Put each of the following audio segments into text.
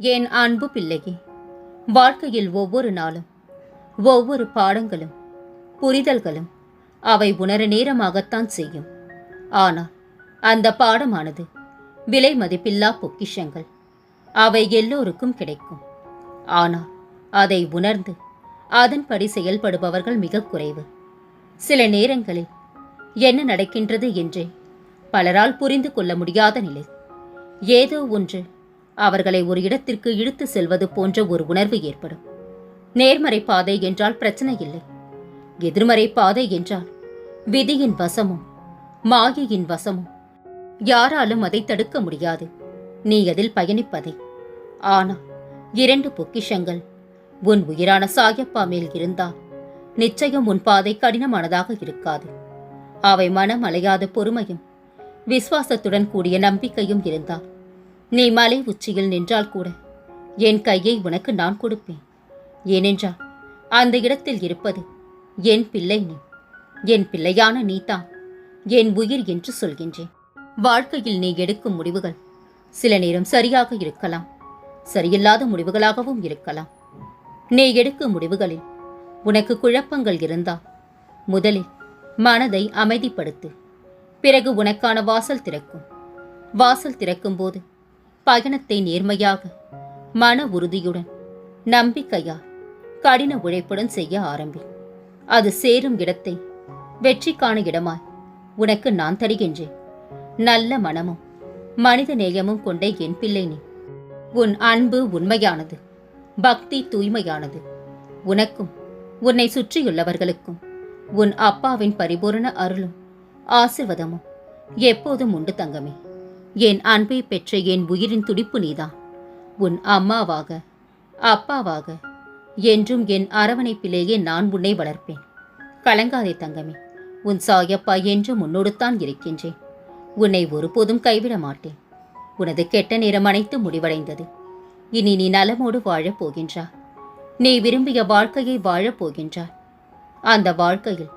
என் அன்பு பிள்ளையே வாழ்க்கையில் ஒவ்வொரு நாளும் ஒவ்வொரு பாடங்களும் புரிதல்களும் அவை உணர நேரமாகத்தான் செய்யும். ஆனால் அந்த பாடமானது விலை மதிப்பில்லா பொக்கிஷங்கள். அவை எல்லோருக்கும் கிடைக்கும். ஆனால் அதை உணர்ந்து அதன்படி செயல்படுபவர்கள் மிக குறைவு. சில நேரங்களில் என்ன நடக்கின்றது என்றே பலரால் புரிந்து கொள்ள முடியாத நிலை. ஏதோ ஒன்று அவர்களை ஒரு இடத்திற்கு இழுத்து செல்வது போன்ற ஒரு உணர்வு ஏற்படும். நேர்மறை பாதை என்றால் பிரச்சனை இல்லை. எதிர்மறை பாதை என்றால் விதியின் வசமும் மாயையின் வசமும். யாராலும் அதை தடுக்க முடியாது. நீ அதில் பயணிப்பதை. ஆனால் இரண்டு பொக்கிஷங்கள் உன் உயிரான சாயப்பா மேல் இருந்தால் நிச்சயம் உன் பாதை கடினமானதாக இருக்காது. அவை மனம் அலையாத பொறுமையும் விசுவாசத்துடன் கூடிய நம்பிக்கையும் இருந்தால் நீ மலை உச்சியில் நின்றால் கூட என் கையை உனக்கு நான் கொடுப்பேன். ஏனென்றால் அந்த இடத்தில் இருப்பது என் பிள்ளை நீ. என் பிள்ளையான நீதான் என் உயிர் என்று சொல்கின்றேன். வாழ்க்கையில் நீ எடுக்கும் முடிவுகள் சில நேரம் சரியாக இருக்கலாம் சரியில்லாத முடிவுகளாகவும் இருக்கலாம். நீ எடுக்கும் முடிவுகளில் உனக்கு குழப்பங்கள் இருந்தால் முதலில் மனதை அமைதிப்படுத்து. பிறகு உனக்கான வாசல் திறக்கும். வாசல் திறக்கும்போது பயணத்தை நேர்மையாக மன உறுதியுடன் நம்பிக்கையால் கடின உழைப்புடன் செய்ய ஆரம்பி. அது சேரும் இடத்தை வெற்றிக்கான இடமாய் உனக்கு நான் தருகின்றேன். நல்ல மனமும் மனித நேயமும் கொண்ட என் பிள்ளை நீ. உன் அன்பு உண்மையானது பக்தி தூய்மையானது. உனக்கும் உன்னை சுற்றியுள்ளவர்களுக்கும் உன் அப்பாவின் பரிபூரண அருளும் ஆசிர்வாதமும் எப்போதும் உண்டு தங்கமே. என் அன்பை பெற்ற என் உயிரின் துடிப்பு நீதான். உன் அம்மாவாக அப்பாவாக என்றும் என் அரவணைப்பிலேயே நான் உன்னை வளர்ப்பேன். கலங்காதே தங்கமே உன் சாயப்பா என்றும் உன்னோடுத்தான் இருக்கின்றேன். உன்னை ஒருபோதும் கைவிட மாட்டேன். உனது கெட்ட நேரம் அனைத்து முடிவடைந்தது. இனி நீ நலமோடு வாழப் போகின்றாய் நீ விரும்பிய வாழ்க்கையை வாழப் போகின்றாய் அந்த வாழ்க்கையில்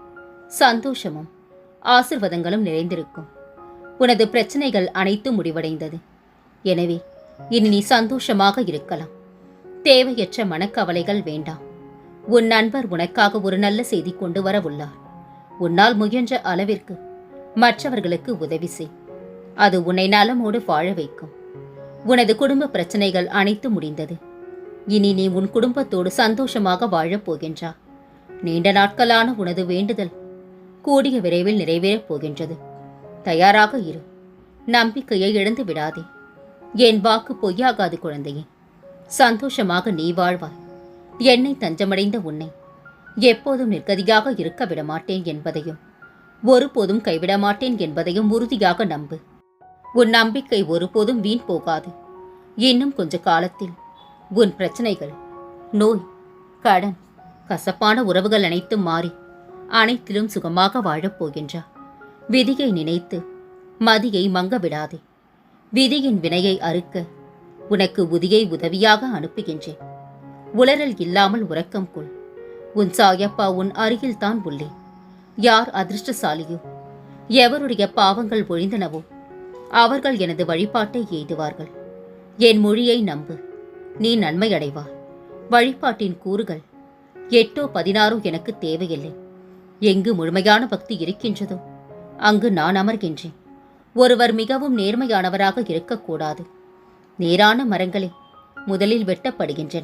சந்தோஷமும் ஆசிர்வாதங்களும் நிறைந்திருக்கும். உனது பிரச்சனைகள் அனைத்தும் முடிவடைந்தது. எனவே இனி நீ சந்தோஷமாக இருக்கலாம். தேவையற்ற மனக்கவலைகள் வேண்டாம். உன் நண்பர் உனக்காக ஒரு நல்ல செய்தி கொண்டு வர உள்ளார் உன்னால் முயன்ற அளவிற்கு மற்றவர்களுக்கு உதவி செய். அது உன்னை நலமோடு வாழ வைக்கும். உனது குடும்ப பிரச்சனைகள் அனைத்தும் முடிந்தது. இனி நீ உன் குடும்பத்தோடு சந்தோஷமாக வாழப் போகின்றா. நீண்ட நாட்களான உனது வேண்டுதல் கூடிய விரைவில் நிறைவேறப் போகின்றது. தயாராக இரு. நம்பிக்கையை இழந்து விடாதே. என் வாக்கு பொய்யாகாது குழந்தையே. சந்தோஷமாக நீ வாழ்வாய். என்னை தஞ்சமடைந்த உன்னை எப்போதும் நிர்கதியாக இருக்க விடமாட்டேன் என்பதையும் ஒருபோதும் கைவிட மாட்டேன் என்பதையும் உறுதியாக நம்பு. உன் நம்பிக்கை ஒருபோதும் வீண் போகாது. இன்னும் கொஞ்ச காலத்தில் உன் பிரச்சனைகள் நோய் கடன் கசப்பான உறவுகள் அனைத்தும் மாறி அனைத்திலும் சுகமாக வாழப் போகின்றா விதியை நினைத்து மதியை மங்க விடாதே விதியின் வினையை அறுக்க உனக்கு உதியை உதவியாக அனுப்புகின்றேன். உளறல் இல்லாமல் உறக்கம் கொள். உன் சாயப்பா உன் அருகில்தான் உள்ளேன் யார் அதிர்ஷ்டசாலியோ? எவருடைய பாவங்கள் ஒழிந்தனவோ? அவர்கள் எனது வழிபாட்டை எய்துவார்கள். என் மொழியை நம்பு. நீ நன்மையடைவா. வழிபாட்டின் கூறுகள் எட்டோ பதினாறோ எனக்கு தேவையில்லை. எங்கு முழுமையான பக்தி இருக்கின்றதோ? அங்கு நான் அமர்கின்றேன். ஒருவர் மிகவும் நேர்மையானவராக இருக்கக்கூடாது. நேரான மரங்களே முதலில் வெட்டப்படுகின்றன.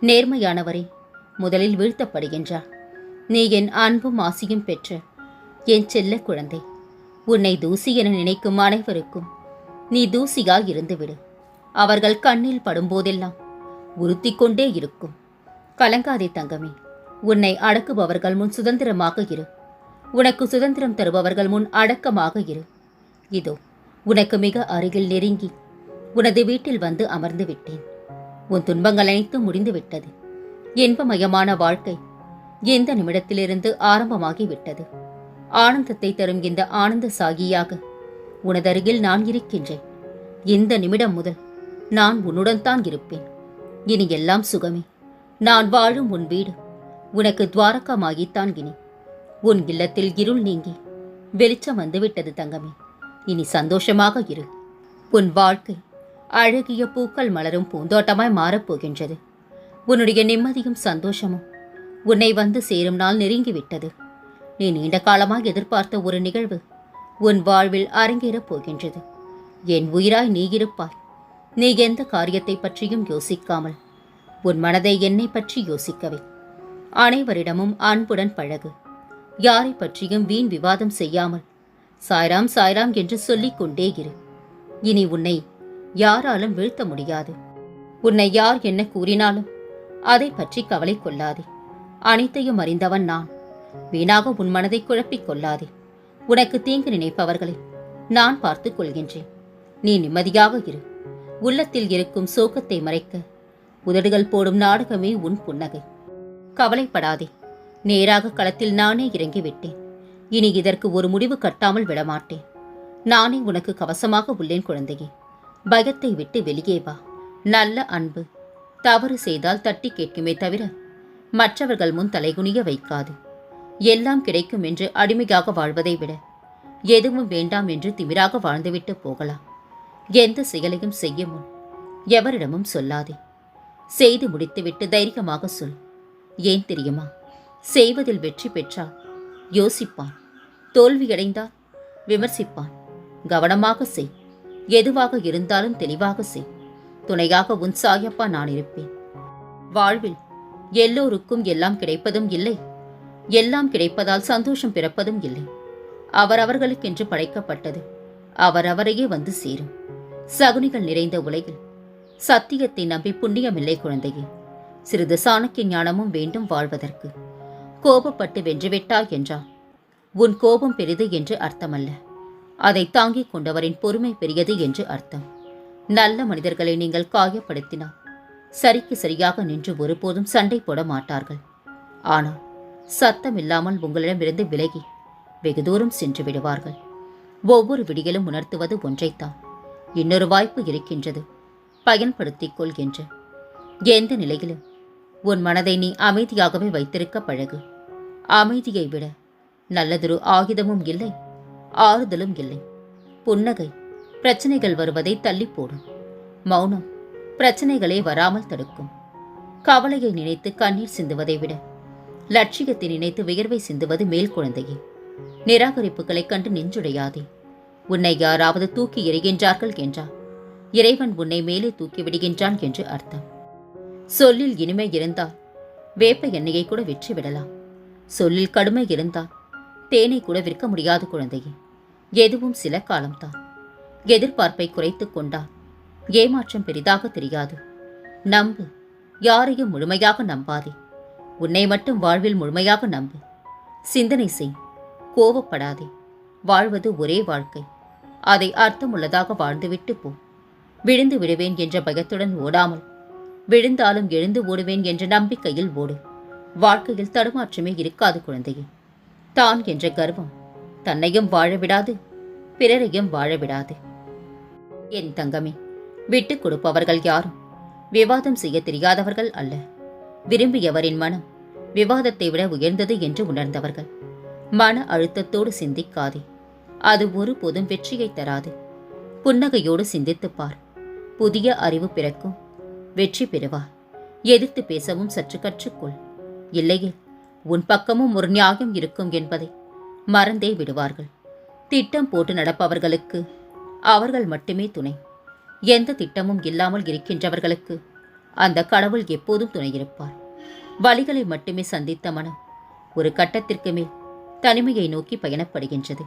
நேர்மையானவரே முதலில் வீழ்த்தப்படுகின்றார். நீ என் அன்பும் ஆசியும் பெற்ற என் செல்ல குழந்தை. உன்னை தூசி என நினைக்கும் அனைவருக்கும் நீ தூசியாய் இருந்துவிடு. அவர்கள் கண்ணில் படும்போதெல்லாம் உறுத்தி கொண்டே இருக்கும். கலங்காதே தங்கமே உன்னை அடக்குபவர்கள் முன் சுதந்திரமாக இரு. உனக்கு சுதந்திரம் தருபவர்கள் முன் அடக்கமாக இரு. இதோ உனக்கு மிக அருகில் நெருங்கி உனது வீட்டில் வந்து அமர்ந்து விட்டேன். உன் துன்பங்கள் அனைத்தும் முடிந்துவிட்டது இன்பமயமான வாழ்க்கை எந்த நிமிடத்திலிருந்து ஆரம்பமாகி விட்டது? ஆனந்தத்தை தரும் இந்த ஆனந்த சாகியாக உனதருகில் நான் இருக்கின்றேன். இந்த நிமிடம் முதல் நான் உன்னுடன் தான் இருப்பேன். இனி எல்லாம் சுகமே. நான் வாழும் உன் வீடு. உனக்கு துவாரகமாகித்தான் இனி. உன் இல்லத்தில் இருள் நீங்கி. வெளிச்சம் வந்துவிட்டது தங்கமே. இனி சந்தோஷமாக இரு. உன் வாழ்க்கை அழகிய பூக்கள் மலரும் பூந்தோட்டமாய் மாறப்போகின்றது உன்னுடைய நிம்மதியும் சந்தோஷமும் உன்னை வந்து சேரும் நாள் நெருங்கிவிட்டது. நீ நீண்ட காலமாக எதிர்பார்த்த ஒரு நிகழ்வு உன் வாழ்வில் அரங்கேறப் போகின்றது. என் உயிராய் நீ இருப்பாய். நீ எந்த காரியத்தை பற்றியும் யோசிக்காமல் உன் மனதை என்னை பற்றி யோசிக்கவே. அனைவரிடமும் அன்புடன் பழகு. யாரை பற்றியும் வீண் விவாதம் செய்யாமல் சாய்ராம் சாய்ராம் என்று சொல்லிக் கொண்டே இரு. இனி உன்னை யாராலும் வீழ்த்த முடியாது. உன்னை யார் என்ன கூறினாலும் அதை பற்றி கவலை கொள்ளாதே. அனைத்தையும் அறிந்தவன் நான். வீணாக உன் மனதை குழப்பிக் கொள்ளாதே. உனக்கு தீங்கு நினைப்பவர்களை நான் பார்த்துக் கொள்கின்றேன். நீ நிம்மதியாக இரு. உள்ளத்தில் இருக்கும் சோகத்தை மறைக்க உதடுகள் போடும் நாடகமே உன் புன்னகை. கவலைப்படாதே. நேராக களத்தில் நானே இறங்கிவிட்டேன். இனி இதற்கு ஒரு முடிவு கட்டாமல் விடமாட்டேன். நானே உனக்கு கவசமாக உள்ளேன் குழந்தையே. பயத்தை விட்டு வெளியே வா. நல்ல அன்பு. தவறு செய்தால் தட்டி கேட்குமே தவிர மற்றவர்கள் முன் தலைகுனிய வைக்காது. எல்லாம் கிடைக்கும் என்று அடிமையாக வாழ்வதை விட எதுவும் வேண்டாம் என்று திமிராக வாழ்ந்துவிட்டு போகலாம். எந்த செயலையும் செய்ய முன் எவரிடமும் சொல்லாதே. செய்து முடித்துவிட்டு தைரியமாக சொல். ஏன் தெரியுமா? செய்வதில் வெற்றி பெற்றால் யோசிப்பான். தோல்வியடைந்தால் விமர்சிப்பான். கவனமாக செய். எதுவாக இருந்தாலும் தெளிவாக செய். துணையாக உன் சாயப்பா நான் இருப்பேன். வாழ்வில் எல்லோருக்கும் எல்லாம் கிடைப்பதும் இல்லை. எல்லாம் கிடைப்பதால் சந்தோஷம் பிறப்பதும் இல்லை. அவரவர்களுக்கென்று படைக்கப்பட்டது. அவரவரையே வந்து சேரும். சகுனிகள் நிறைந்த உலகில் சத்தியத்தை நம்பி புண்ணியமில்லை குழந்தையே. சிறிது சாணக்கிய ஞானமும் வேண்டும் வாழ்வதற்கு. கோபப்பட்டு வென்றுவிட்டாய் என்றான். உன் கோபம் பெரிது என்று அர்த்தமல்ல. அதை தாங்கிக் கொண்டவரின் பொறுமை பெரியது என்று அர்த்தம். நல்ல மனிதர்களை நீங்கள் காயப்படுத்தினால் சரிக்கு சரியாக நின்று ஒருபோதும் சண்டை போட மாட்டார்கள். ஆனால் சத்தமில்லாமல் உங்களிடமிருந்து விலகி வெகு தூரம் சென்று விடுவார்கள். ஒவ்வொரு விடியலும் உணர்த்துவது ஒன்றைத்தான். இன்னொரு வாய்ப்பு இருக்கின்றது. பயன்படுத்திக் கொள் என்று. எந்த நிலையிலும் உன் மனதை நீ அமைதியாகவே வைத்திருக்க பழகு. அமைதியை விட நல்லதொரு ஆயுதமும் இல்லை ஆறுதலும் இல்லை. புன்னகை பிரச்சனைகள் வருவதை தள்ளி போடும். மௌனம் பிரச்சனைகளே வராமல் தடுக்கும். கவலையை நினைத்து கண்ணீர் சிந்துவதை விட லட்சியத்தை நினைத்து வியர்வை சிந்துவது மேல் குழந்தையே. நிராகரிப்புகளைக் கண்டு நெஞ்சுடையாதே. உன்னை யாராவது தூக்கி எறிகின்றார்கள் என்றால் இறைவன் உன்னை மேலே தூக்கி விடுகின்றான் என்று அர்த்தம். சொல்லில் இனிமை இருந்தால் வேப்ப எண்ணெயை கூட விற்று விடலாம் சொல்லில் கடுமை இருந்தால் தேனை கூட விற்க முடியாது குழந்தையே. எதுவும் சில காலம்தான். எதிர்பார்ப்பை குறைத்துக் கொண்டால் ஏமாற்றம் பெரிதாக தெரியாது. நம்பு. யாரையும் முழுமையாக நம்பாதே. உன்னை மட்டும் வாழ்வில் முழுமையாக நம்பு. சிந்தனை செய். கோபப்படாதே வாழ்வது ஒரே வாழ்க்கை. அதை அர்த்தமுள்ளதாக வாழ்ந்துவிட்டு போ. விழுந்து விடுவேன் என்ற பயத்துடன் ஓடாமல். விழுந்தாலும் எழுந்து ஓடுவேன் என்ற நம்பிக்கையில் ஓடு. வாழ்க்கையில் தடுமாற்றமே இருக்காது குழந்தையே. தான் என்ற கர்வம் தன்னையும் வாழ விடாது பிறரையும் வாழ விடாது. என் தங்கமே விட்டுக் கொடுப்பவர்கள் யாரும் விவாதம் செய்ய தெரியாதவர்கள் அல்ல. விரும்பியவரின் மனம் விவாதத்தை விட உயர்ந்தது என்று உணர்ந்தவர்கள். மன அழுத்தத்தோடு சிந்திக்காதே. அது ஒருபோதும் வெற்றியை தராது. புன்னகையோடு சிந்தித்துப் பார். புதிய அறிவு பிறக்கும். வெற்றி பெறுவார். எதிர்த்து பேசவும் சற்று கற்றுக்கொள். இல்லையே உன் பக்கமும் ஒரு நியாயம் இருக்கும் என்பதை மறந்தே விடுவார்கள். திட்டம் போட்டு நடப்பவர்களுக்கு அவர்கள் மட்டுமே துணை. எந்த திட்டமும் இல்லாமல் இருக்கின்றவர்களுக்கு அந்த கடவுள் எப்போதும் துணை இருப்பார் வழிகளை மட்டுமே சந்தித்த மனம் ஒரு கட்டத்திற்கு மேல் தனிமையை நோக்கி பயணப்படுகின்றது.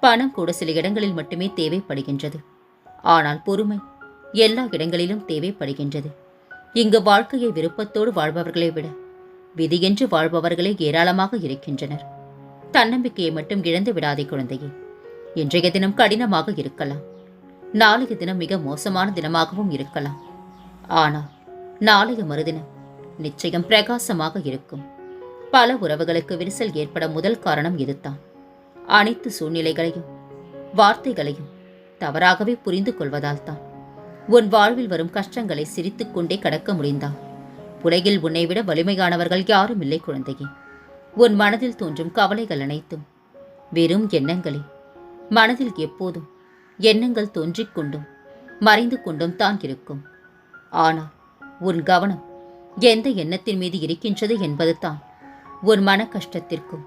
பணம் கூட சில இடங்களில் மட்டுமே தேவைப்படுகின்றது. ஆனால் பொறுமை எல்லா இடங்களிலும் தேவைப்படுகின்றது. இங்கு வாழ்க்கையை விருப்பத்தோடு வாழ்பவர்களை விட விதியென்று வாழ்பவர்களே ஏராளமாக இருக்கின்றனர். தன்னம்பிக்கையை மட்டும் இழந்து விடாதே குழந்தையே. இன்றைய தினம் கடினமாக இருக்கலாம். நாளைய தினம் மிக மோசமான தினமாகவும் இருக்கலாம். ஆனால் நாளைய மறுதினம் நிச்சயம் பிரகாசமாக இருக்கும். பல உறவுகளுக்கு விரிசல் ஏற்பட முதல் காரணம் இதுதான். அனைத்து சூழ்நிலைகளையும் வார்த்தைகளையும் தவறாகவே புரிந்து கொள்வதால் தான் உன் வாழ்வில் வரும் கஷ்டங்களை சிரித்துக்கொண்டே கடக்க முடிந்தான் உலகில் உன்னை விட வலிமையானவர்கள் யாரும் இல்லை குழந்தையே. உன் மனதில் தோன்றும் கவலைகள் அனைத்தும் வெறும் எண்ணங்களே. மனதில் எப்போதும் எண்ணங்கள் தோன்றிக் கொண்டும் மறைந்து கொண்டும் தான் இருக்கும். ஆனால் உன் கவனம் எந்த எண்ணத்தின் மீது இருக்கின்றது என்பது தான் உன் மன கஷ்டத்திற்கும்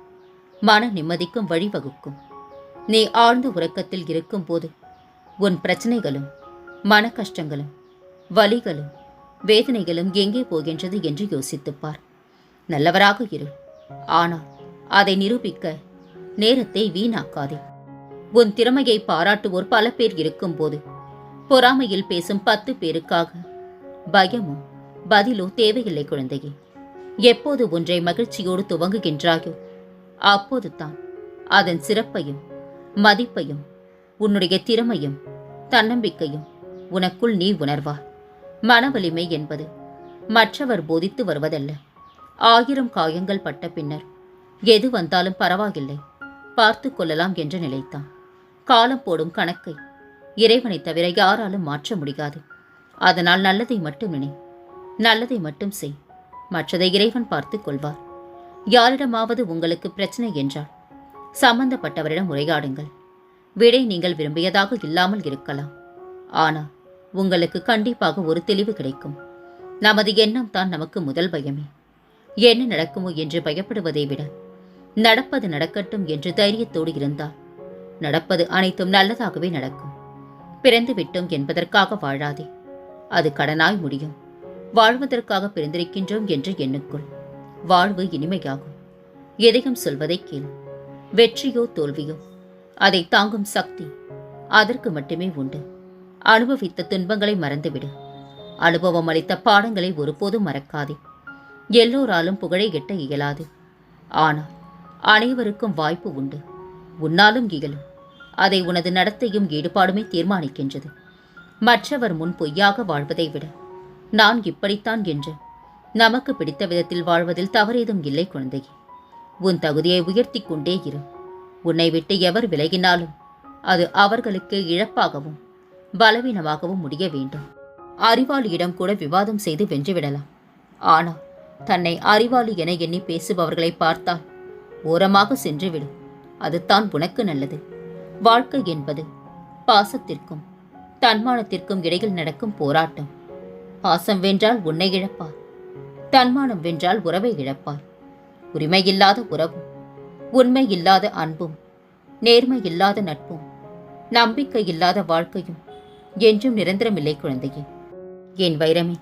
மன நிம்மதிக்கும் வழிவகுக்கும். நீ ஆழ்ந்த உறக்கத்தில் இருக்கும்போது உன் பிரச்சனைகளும் மன கஷ்டங்களும் வலிகளும் வேதனைகளும் எங்கே போகின்றது என்று யோசித்துப்பார் நல்லவராக இரு. ஆனால் அதை நிரூபிக்க நேரத்தை வீணாக்காதே. உன் திறமையை பாராட்டுவோர் பல பேர் இருக்கும்போது பொறாமையில் பேசும் பத்து பேருக்காக பயமோ பதிலோ தேவையில்லை குழந்தையே. எப்போது ஒன்றை மகிழ்ச்சியோடு துவங்குகின்றாயோ அப்போது தான் அதன் சிறப்பையும் மதிப்பையும் உன்னுடைய திறமையும் தன்னம்பிக்கையும் உனக்குள் நீ உணர்வார் மனவலிமை என்பது. மற்றவர் போதித்து வருவதல்ல. ஆயிரம் காயங்கள் பட்ட பின்னர் எது வந்தாலும் பரவாயில்லை. பார்த்து கொள்ளலாம் என்று நிலைத்தான் காலம் போடும் கணக்கை இறைவனை தவிர யாராலும் மாற்ற முடியாது. அதனால் நல்லதை மட்டும் நினை நல்லதை மட்டும் செய். மற்றதை இறைவன் பார்த்து கொள்வார். யாரிடமாவது உங்களுக்கு பிரச்சனை என்றால் சம்பந்தப்பட்டவரிடம் உரையாடுங்கள். விடை நீங்கள் விரும்பியதாக இல்லாமல் இருக்கலாம். ஆனால் உங்களுக்கு கண்டிப்பாக ஒரு தெளிவு கிடைக்கும். நமது எண்ணம் தான் நமக்கு முதல் பயமே. என்ன நடக்குமோ என்று பயப்படுவதை விட நடப்பது நடக்கட்டும் என்று தைரியத்தோடு இருந்தால் நடப்பது அனைத்தும் நல்லதாகவே நடக்கும். பிறந்து விட்டோம் என்பதற்காக வாழாதே. அது கடனாய் முடியும். வாழ்வதற்காக பிறந்திருக்கின்றோம் என்று எண்ணுக்குள். வாழ்வு இனிமையாகும். எதையும் சொல்வதை கேள். வெற்றியோ தோல்வியோ அதை தாங்கும் சக்தி அதற்கு மட்டுமே உண்டு. அனுபவித்த துன்பங்களை மறந்துவிடு. அனுபவம் அளித்த பாடங்களை ஒருபோதும் மறக்காதே. எல்லோராலும் புகழை எட்ட இயலாது. ஆனால் அனைவருக்கும் வாய்ப்பு உண்டு. உன்னாலும் இயலும். அதை உனது நடத்தையும் ஈடுபாடுமே தீர்மானிக்கின்றது. மற்றவர் முன் பொய்யாக வாழ்வதை விட நான் இப்படித்தான் என்று நமக்கு பிடித்த விதத்தில் வாழ்வதில் தவறேதும் இல்லை குழந்தையே உன் தகுதியை உயர்த்தி கொண்டே இரு. உன்னை விட்டு எவர் விலகினாலும் அது அவர்களுக்கு இழப்பாகவும் பலவீனமாகவும் முடிய வேண்டும். அறிவாளியிடம் கூட விவாதம் செய்து வென்றுவிடலாம். ஆனால் தன்னை அறிவாளி என எண்ணி பேசுபவர்களை பார்த்தால் ஓரமாக சென்றுவிடும். அதுதான் உனக்கு நல்லது. வாழ்க்கை என்பது பாசத்திற்கும் தன்மானத்திற்கும் இடையில் நடக்கும் போராட்டம். பாசம் வென்றால் உன்னை இழப்பார். தன்மானம் வென்றால் உறவை இழப்பார். உரிமையில்லாத உறவும் உண்மை இல்லாத அன்பும் நேர்மை இல்லாத நட்பும் நம்பிக்கை இல்லாத வாழ்க்கையும் என்றும் நிரந்தரமில்லை குழந்தையே. என் வைரமே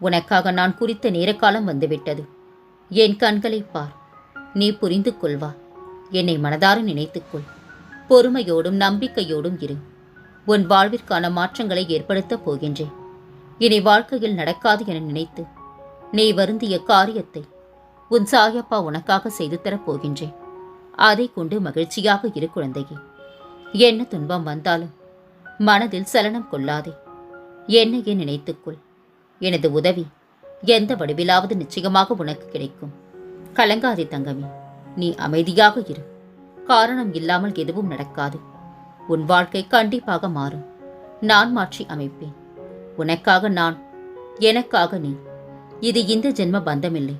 உனக்காக நான் குறித்த நேரக்காலம் வந்துவிட்டது. என் கண்களை பார் நீ புரிந்து கொள்வா. என்னை மனதார நினைத்துக்கொள் பொறுமையோடும் நம்பிக்கையோடும் இரு. உன் வாழ்விற்கான மாற்றங்களை ஏற்படுத்தப் போகின்றேன். இனி வாழ்க்கையில் நடக்காது என நினைத்து நீ வருந்திய காரியத்தை உன் சாயப்பா உனக்காக செய்து தரப் போகின்றேன். அதை கொண்டு மகிழ்ச்சியாக இரு குழந்தையே. என்ன துன்பம் வந்தாலும் மனதில் சலனம் கொள்ளாதே. என்னையே நினைத்துக்கொள். எனது உதவி எந்த வடிவிலாவது நிச்சயமாக உனக்கு கிடைக்கும். கலங்காதே தங்கமே. நீ அமைதியாக இரு. காரணம் இல்லாமல் எதுவும் நடக்காது. உன் வாழ்க்கை கண்டிப்பாக மாறும். நான் மாற்றி அமைப்பேன். உனக்காக நான் எனக்காக நீ. இது இந்த ஜென்ம பந்தமில்லை.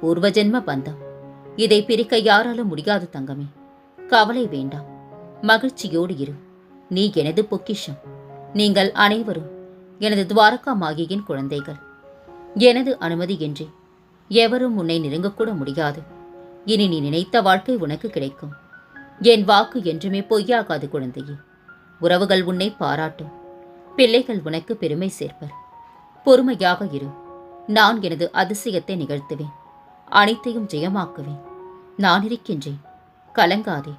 பூர்வ ஜென்ம பந்தம். இதை பிரிக்க யாராலும் முடியாது தங்கமே. கவலை வேண்டாம். மகிழ்ச்சியோடு இரு. நீ எனது பொக்கிஷம். நீங்கள் அனைவரும் எனது துவாரகா மாகியின் குழந்தைகள். எனது அனுமதியின்றி எவரும் உன்னை நெருங்கக்கூட முடியாது. இனி நீ நினைத்த வாழ்க்கை உனக்கு கிடைக்கும். என் வாக்கு என்றுமே பொய்யாகாது குழந்தையே. உறவுகள் உன்னை பாராட்டும். பிள்ளைகள் உனக்கு பெருமை சேர்ப்பர். பொறுமையாக இரு. நான் எனது அதிசயத்தை நிகழ்த்துவேன். அனைத்தையும் ஜெயமாக்குவேன். நான் இருக்கின்றேன். கலங்காதே.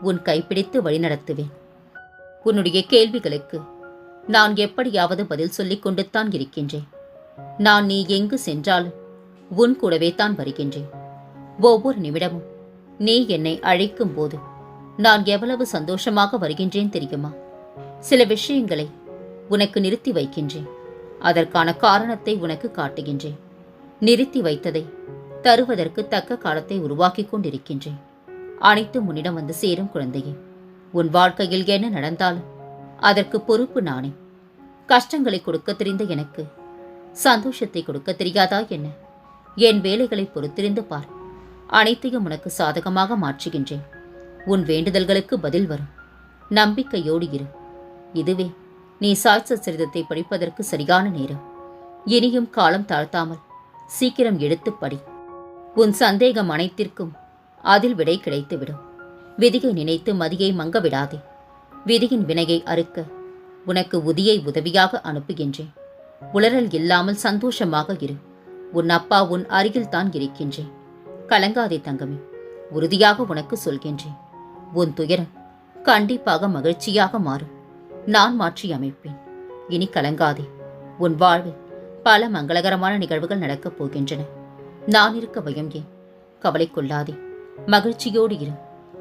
உன் கைப்பிடித்து வழிநடத்துவேன். உன்னுடைய கேள்விகளுக்கு நான் எப்படியாவது பதில் சொல்லிக் கொண்டுத்தான் இருக்கின்றேன். நான் நீ எங்கு சென்றாலும் உன் கூடவே தான் வருகின்றேன். ஒவ்வொரு நிமிடமும் நீ என்னை அழைக்கும் போது நான் எவ்வளவு சந்தோஷமாக வருகின்றேன் தெரியுமா? சில விஷயங்களை உனக்கு நிறுத்தி வைக்கின்றேன். அதற்கான காரணத்தை உனக்கு காட்டுகின்றேன். நிறுத்தி வைத்ததை தருவதற்கு தக்க காலத்தை உருவாக்கிக் கொண்டிருக்கின்றேன். அனைத்தும் உன்னிடம் வந்து சேரும் குழந்தையே. உன் வாழ்க்கையில் என்ன நடந்தாலும் அதற்கு பொறுப்பு நானே. கஷ்டங்களை கொடுக்க தெரிந்த எனக்கு சந்தோஷத்தை கொடுக்க தெரியாதா என்ன? என் வேலைகளை பொறுத்திருந்து பார். அனைத்தையும் உனக்கு சாதகமாக மாற்றுகின்றேன். உன் வேண்டுதல்களுக்கு பதில் வரும். நம்பிக்கையோடு இரு. இதுவே நீ சாட்ச சரிதத்தை படிப்பதற்கு சரியான நேரம். இனியும் காலம் தாழ்த்தாமல் சீக்கிரம் எடுத்துப் படி. உன் சந்தேகம் அனைத்திற்கும் அதில் விடை கிடைத்துவிடும். விதியை நினைத்து மதியை மங்க விடாதே. விதியின் வினையை அறுக்க உனக்கு உதியை உதவியாக அனுப்புகின்றேன். உளறல் இல்லாமல் சந்தோஷமாக இரு. உன் அப்பா உன் அருகில்தான் இருக்கின்றேன். கலங்காதே தங்கமே. உறுதியாக உனக்கு சொல்கின்றேன். உன் துயரம் கண்டிப்பாக மகிழ்ச்சியாக மாறும். நான் மாற்றி அமைப்பேன். இனி கலங்காதே. உன் வாழ்வில் பல மங்களகரமான நிகழ்வுகள் நடக்கப் போகின்றன. நான் இருக்க பயம் ஏன்? கவலை கொள்ளாதே. மகிழ்ச்சியோடு இரு.